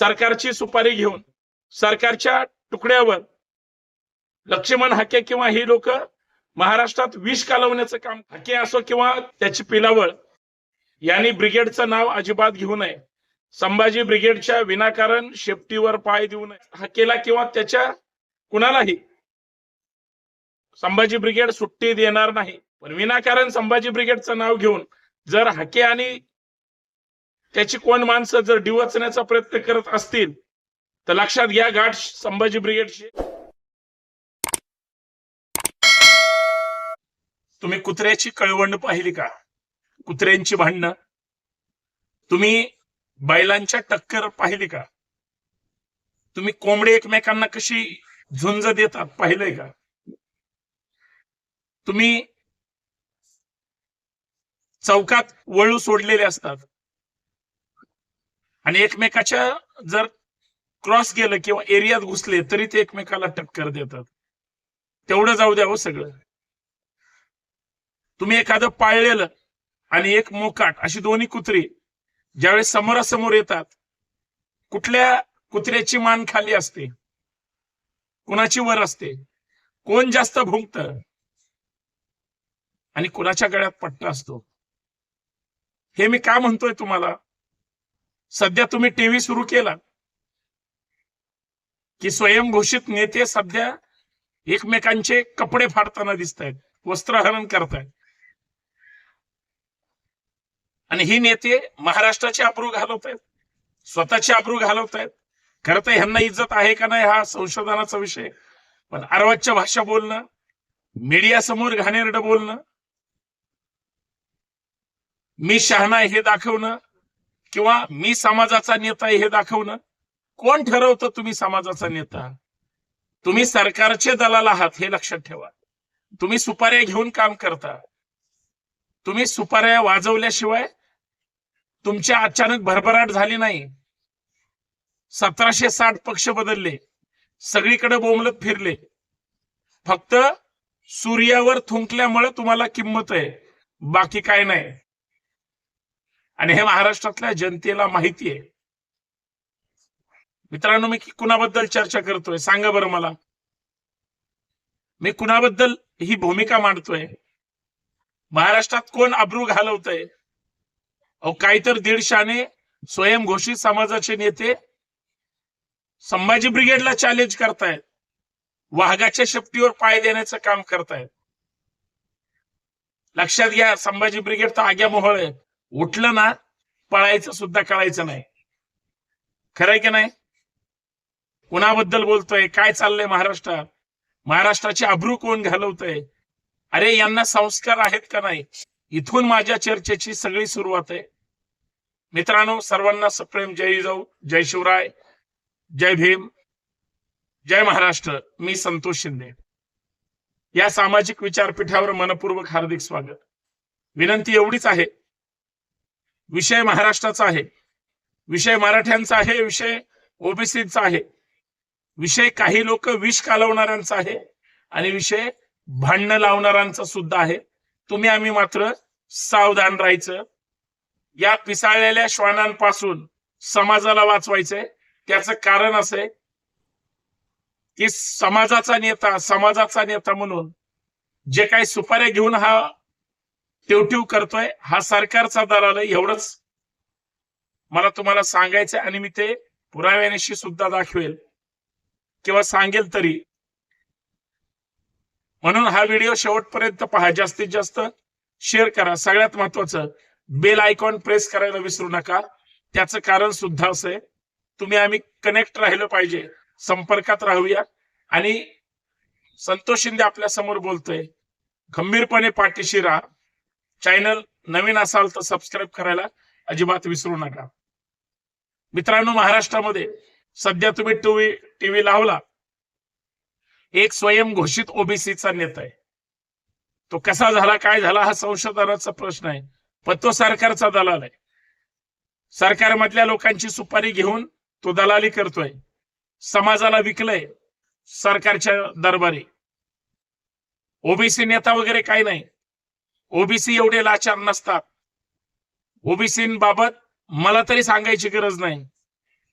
सरकारची सुपारी घेऊन सरकारच्या तुकड्यावर लक्ष्मण हाके किंवा ही लोक महाराष्ट्रात विष कालवण्याचं काम हाके असो किंवा त्याची पिलावळ यांनी ब्रिगेडचं नाव अजिबात घेऊ नये. संभाजी ब्रिगेडच्या विनाकारण शेपटीवर पाय देऊ नये. हाकेला किंवा त्याच्या कुणालाही संभाजी ब्रिगेड सुट्टी देणार नाही. पण विनाकारण संभाजी ब्रिगेडचं नाव घेऊन जर हाके आणि त्याची कोण माणसं जर डिवचण्याचा प्रयत्न करत असतील तर लक्षात घ्या गाठ संभाजी ब्रिगेडची तुम्ही कुत्र्याची कळवण पाहिली का? कुत्र्यांची भांडणं. तुम्ही बैलांच्या टक्कर पाहिली का? तुम्ही कोंबडी एकमेकांना कशी झुंज देतात पाहिलंय का? तुम्ही चौकात वळू सोडलेले असतात. आणि एकमेकाच्या जर क्रॉस गेलं किंवा एरियात घुसले तरी ते एकमेकाला टक्कर देतात. तेवढं जाऊ द्यावं सगळं. तुम्ही एखादं पाळलेलं आणि एक मोकाट अशी दोन्ही कुत्री ज्यावेळेस समोरासमोर येतात कुठल्या कुत्र्याची मान खाली असते? कुणाची वर असते? कोण जास्त भुंकत? आणि कुणाच्या गळ्यात पट्टा असतो? हे मी का म्हणतोय तुम्हाला? सध्या तुम्ही टीव्ही सुरू केला की स्वयंघोषित नेते सध्या एकमेकांचे कपडे फाडताना दिसत आहेत वस्त्रहरण करतायत. आणि ही नेते महाराष्ट्राचे अब्रू घालवत आहेत स्वतःचे अब्रू घालवत आहेत खरं तर ह्यांना इज्जत आहे का नाही हा संशोधनाचा विषय. पण अर्वाच्य भाषा बोलणं मीडिया समोर घाणेरडं बोलणं मी शहाणा हे दाखवणं किंवा मी समाजाचा नेता आहे हे दाखवणं? कोण ठरवतं तुम्ही समाजाचा नेता? तुम्ही सरकारचे दलाल आहात हे लक्षात ठेवा. तुम्ही सुपाऱ्या घेऊन काम करता. तुम्ही सुपाऱ्या वाजवल्याशिवाय तुमच्या अचानक भरभराट झाली नाही. सतराशे साठ पक्ष बदलले. सगळीकडे बोंबलत फिरले. फक्त सूर्यावर थुंकल्यामुळे तुम्हाला किंमत आहे. बाकी काय नाही. आणि हे महाराष्ट्रातल्या जनतेला माहिती आहे. मित्रांनो मी कुणाबद्दल चर्चा करतोय? सांगा बरं मला. मी कुणाबद्दल ही भूमिका मांडतोय? महाराष्ट्रात कोण अब्रू घालवतय? अहो काहीतर दीडशाने स्वयंघोषित समाजाचे नेते संभाजी ब्रिगेडला चॅलेंज करतायत. वाघाच्या शेपटीवर पाय देण्याचं काम करतायत. लक्षात घ्या संभाजी ब्रिगेड तर आग्या मोहळ आहे उठलं ना पळायचं सुद्धा कळायचं नाही. खरंय की नाही? कुणाबद्दल बोलतोय? काय चाललंय महाराष्ट्रात महाराष्ट्राची अब्रू कोण घालवतोय? अरे यांना संस्कार आहेत का नाही? इथून माझ्या चर्चेची सगळी सुरुवात आहे. मित्रांनो सर्वांना सप्रेम. जय जाऊ जय शिवराय जय भीम जय महाराष्ट्र. मी संतोष शिंदे. या सामाजिक विचारपीठावर मनपूर्वक हार्दिक स्वागत. विनंती एवढीच आहे विषय महाराष्ट्राचा आहे. विषय मराठ्यांचा आहे विषय ओबीसीचा आहे. विषय काही लोक विष कालवणाऱ्यांचा आहे आणि विषय भांडणं लावणाऱ्यांचा सुद्धा आहे. तुम्ही आम्ही मात्र सावधान राहायचं. या पिसाळलेल्या श्वानांपासून समाजाला वाचवायचंय. त्याचं कारण असं की समाजाचा नेता समाजाचा नेता म्हणून जे काही सुपाऱ्या घेऊन हा टिवटिव करतोय. हा सरकारचा दलाल आहे एवढंच मला तुम्हाला सांगायचं आणि मी ते पुराव्यानिशी सुद्धा दाखवेल. किंवा सांगेल तरी. म्हणून हा व्हिडिओ शेवटपर्यंत पहा. जास्तीत जास्त शेअर करा. सगळ्यात महत्वाचं बेल आयकॉन प्रेस करायला विसरू नका. त्याचं कारण सुद्धा असं आहे. तुम्ही आम्ही कनेक्ट राहिलं पाहिजे. संपर्कात राहूया. आणि संतोष शिंदे आपल्यासमोर बोलतोय. खंबीरपणे पाठीशी राहा. चॅनल नवीन असाल तर सबस्क्राईब करायला अजिबात विसरू नका. मित्रांनो महाराष्ट्रामध्ये सध्या तुम्ही टीव्ही टीव्ही लावला एक स्वयं घोषित ओबीसीचा नेता आहे. तो कसा झाला काय झाला हा संशोधनाचा प्रश्न आहे. पण तो सरकारचा दलाल आहे. सरकारमधल्या लोकांची सुपारी घेऊन तो दलाली करतोय. समाजाला विकलंय सरकारच्या दरबारी. ओबीसी नेता वगैरे काही नाही. ओबीसी एवढे लाचार नसतात. ओबीसीबाबत मला तरी सांगायची गरज नाही.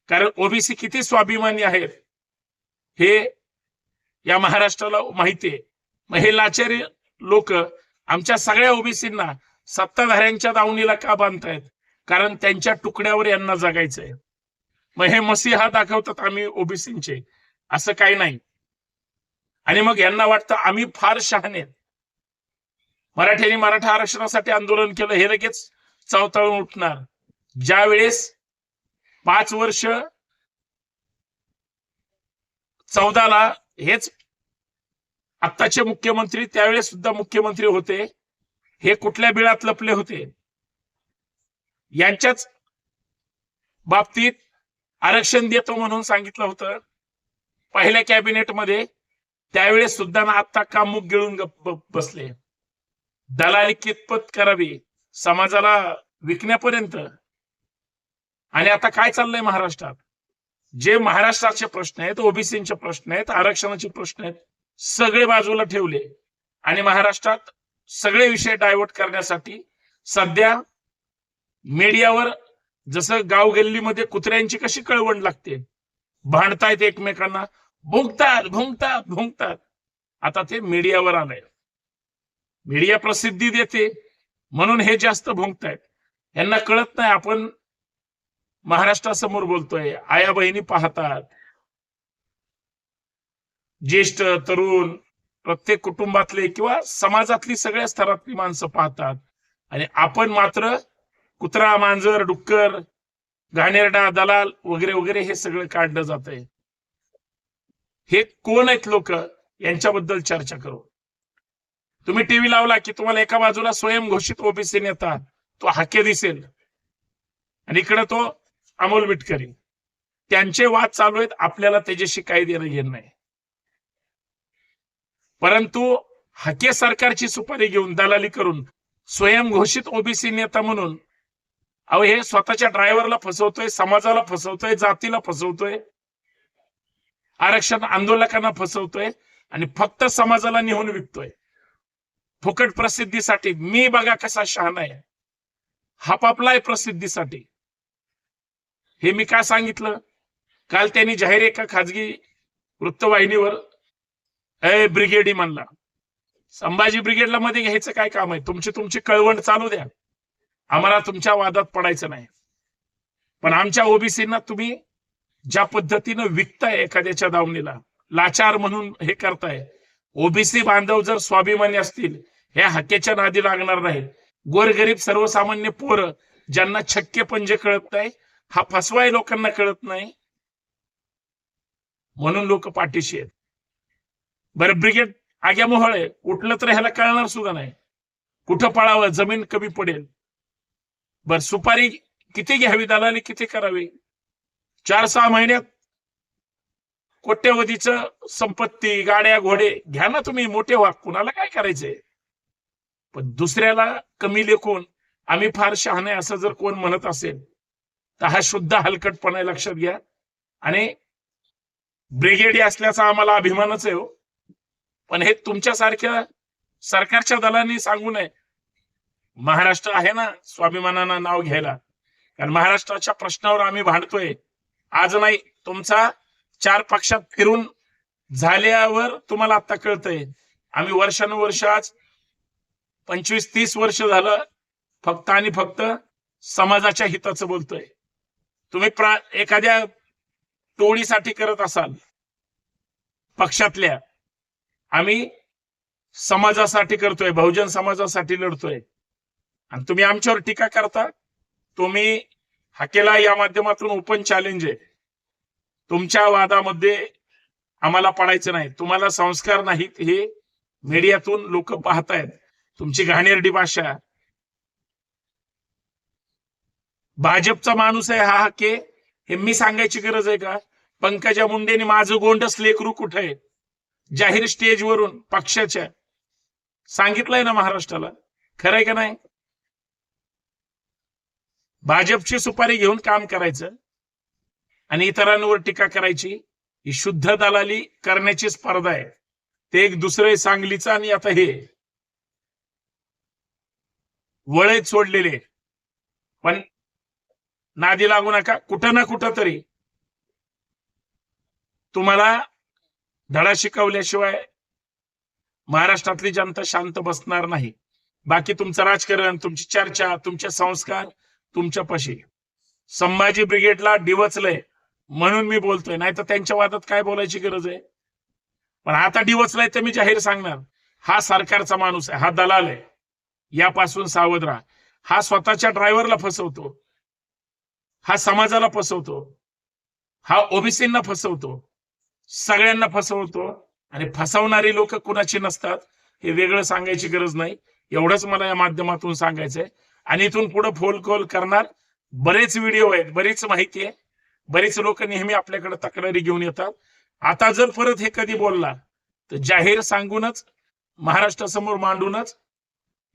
कारण ओबीसी किती स्वाभिमानी आहेत हे या महाराष्ट्राला माहिती आहे. मग हे लाचारी लोक आमच्या सगळ्या ओबीसींना सत्ताधाऱ्यांच्या दावणीला का बांधतायत? कारण त्यांच्या तुकड्यावर यांना जगायचंय. मग हे मसीहा दाखवतात आम्ही ओबीसींचे. असं काही नाही. आणि मग यांना वाटतं आम्ही फार शहाणे आहेत. मराठ्यांनी मराठा आरक्षणासाठी आंदोलन केलं हे लगेच चावताळून उठणार. ज्या वेळेस पाच वर्ष चौदाला हेच आत्ताचे मुख्यमंत्री त्यावेळेस सुद्धा मुख्यमंत्री होते हे कुठल्या बिळात लपले होते? यांच्याच बाबतीत आरक्षण देतो म्हणून सांगितलं होतं. पहिल्या कॅबिनेटमध्ये त्यावेळेस सुद्धा ना आत्ता कामूक मुख गिळून गप्प बसले. दलाली कितपत करावी? समाजाला विकण्यापर्यंत. आणि आता काय चाललंय महाराष्ट्रात? जे महाराष्ट्राचे प्रश्न आहेत ओबीसीचे प्रश्न आहेत आरक्षणाचे प्रश्न आहेत सगळे बाजूला ठेवले. आणि महाराष्ट्रात सगळे विषय डायव्हर्ट करण्यासाठी सध्या मीडियावर जसं गाव गल्लीमध्ये कुत्र्यांची कशी कळवण लागते? भांडतायत एकमेकांना. भुंकतात भुंकतात भुंकतात. आता ते मीडियावर आलंय. मीडिया प्रसिद्धी देते म्हणून हे जास्त भुंकतायत यांना कळत नाही आपण महाराष्ट्रासमोर बोलतोय आया बहिणी पाहतात. ज्येष्ठ तरुण प्रत्येक कुटुंबातले किंवा समाजातली सगळ्या स्तरातली माणसं पाहतात. आणि आपण मात्र कुत्रा मांजर डुक्कर घाणेरडा दलाल वगैरे वगैरे हे सगळं काढलं जात आहे हे कोण आहेत लोक? यांच्याबद्दल चर्चा करू. तुम्ही टीव्ही लावला की तुम्हाला एका बाजूला स्वयंघोषित ओबीसी नेता तो हाके दिसेल. आणि इकडे तो अमोल मिटकरी. त्यांचे वाद चालू आहेत आपल्याला त्याच्याशी काही देणं घेणं नाही. परंतु हाके सरकारची सुपारी घेऊन दलाली करून स्वयंघोषित ओबीसी नेता म्हणून अहो हे स्वतःच्या ड्रायव्हरला फसवतोय समाजाला फसवतोय जातीला फसवतोय आरक्षण आंदोलकांना फसवतोय आणि फक्त समाजाला नेहून विकतोय. फुकट प्रसिद्धीसाठी. मी बघा कसा शहाणा आहे. हापापलाय प्रसिद्धीसाठी. हे मी काय सांगितलं? काल त्यांनी जाहीर एका खाजगी वृत्तवाहिनीवर ए ब्रिगेडी म्हणला. संभाजी ब्रिगेडला मध्ये घ्यायचं काय काम आहे? तुमची तुमची कळवण चालू द्या. आम्हाला तुमच्या वादात पडायचं नाही. पण आमच्या ओबीसीना तुम्ही ज्या पद्धतीनं विकताय एखाद्याच्या दावणीला लाचार म्हणून हे करताय ओबीसी बांधव जर स्वाभिमानी असतील हे हक्याच्या नादी लागणार नाही गोरगरीब सर्वसामान्य पोरं ज्यांना छक्के पंजे कळत नाही हा फसवाय लोकांना कळत नाही. म्हणून लोक पाठीशी आहेत. बरं ब्रिगेड आग्या मोहळ आहे. उठलं तर ह्याला कळणार सुद्धा नाही. कुठं पळावं? जमीन कमी पडेल. बर सुपारी किती घ्यावी? दलाली किती करावी? चार सहा महिन्यात कोट्यवधीचं संपत्ती गाड्या घोडे घ्या ना तुम्ही. मोठे व्हा कुणाला काय करायचंय? पण दुसऱ्याला कमी लेखून आम्ही फार शहाणे असं जर कोण म्हणत असेल तर हा शुद्ध हलकटपणा आहे, लक्षात घ्या. आणि ब्रिगेडी असल्याचा आम्हाला अभिमानच आहे हो. पण हे तुमच्यासारख्या सरकारच्या दलांनी सांगू नये. महाराष्ट्र आहे ना स्वाभिमानानं नाव घ्यायला. कारण महाराष्ट्राच्या प्रश्नावर आम्ही भांडतोय. आज नाही तुमचा चार पक्षात फिरून झाल्यावर तुम्हाला आता कळतंय. आम्ही वर्षानुवर्ष आज पंचवीस तीस वर्ष झालं फक्त आणि फक्त समाजाच्या हिताचं बोलतोय. तुम्ही प्रा एखाद्या टोळीसाठी करत असाल पक्षातल्या आम्ही समाजासाठी करतोय बहुजन समाजासाठी लढतोय. आणि तुम्ही आमच्यावर टीका करता तुम्ही हकेला या माध्यमातून ओपन चॅलेंज आहे. तुमच्या वादामध्ये आम्हाला पडायचं नाही. तुम्हाला संस्कार नाहीत हे मीडियातून लोक पाहतायत. तुमची घाणेरडी भाषा. भाजपचा माणूस आहे हा हाके हे मी सांगायची गरज आहे का? पंकजा मुंडेने माझं गोंडस लेकरू कुठे आहे? जाहीर स्टेजवरून पक्षाच्या. सांगितलंय ना महाराष्ट्राला. खरंय का नाही? भाजपची सुपारी घेऊन काम करायचं आणि इतरांवर टीका करायची ही शुद्ध दलाली करण्याची स्पर्धा आहे. ते एक दुसरे सांगलीचं आणि आता हे. वळेत सोडलेले. पण नादी लागू नका कुठं ना कुठं तरी. तुम्हाला धडा शिकवल्याशिवाय महाराष्ट्रातली जनता शांत बसणार नाही. बाकी तुमचं राजकारण तुमची चर्चा तुमचे संस्कार तुमच्या पशी. संभाजी ब्रिगेडला डिवचलंय म्हणून मी बोलतोय. नाही तर त्यांच्या वादात काय बोलायची गरज आहे? पण आता डिवचलाय ते मी जाहीर सांगणार. हा सरकारचा माणूस आहे हा दलाल आहे. यापासून सावध राहा. हा स्वतःच्या ड्रायव्हरला फसवतो. हा समाजाला फसवतो. हा ओबीसींना फसवतो. सगळ्यांना फसवतो. आणि फसवणारी लोक कुणाची नसतात हे वेगळं सांगायची गरज नाही. एवढंच मला या माध्यमातून सांगायचंय. आणि इथून पुढे फोन कॉल करणार बरेच व्हिडिओ आहेत बरीच माहिती आहे. बरेच लोक नेहमी आपल्याकडे तक्रारी घेऊन येतात. आता जर परत हे कधी बोलला तर जाहीर सांगूनच महाराष्ट्रासमोर मांडूनच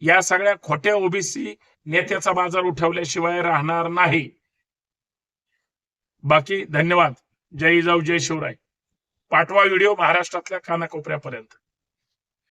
या सगळ्या खोट्या ओबीसी नेत्याचा बाजार उठवल्याशिवाय राहणार नाही. बाकी धन्यवाद. जय जाऊ जय शिवराय. पाठवा व्हिडिओ महाराष्ट्रातल्या कानाकोपऱ्यापर्यंत.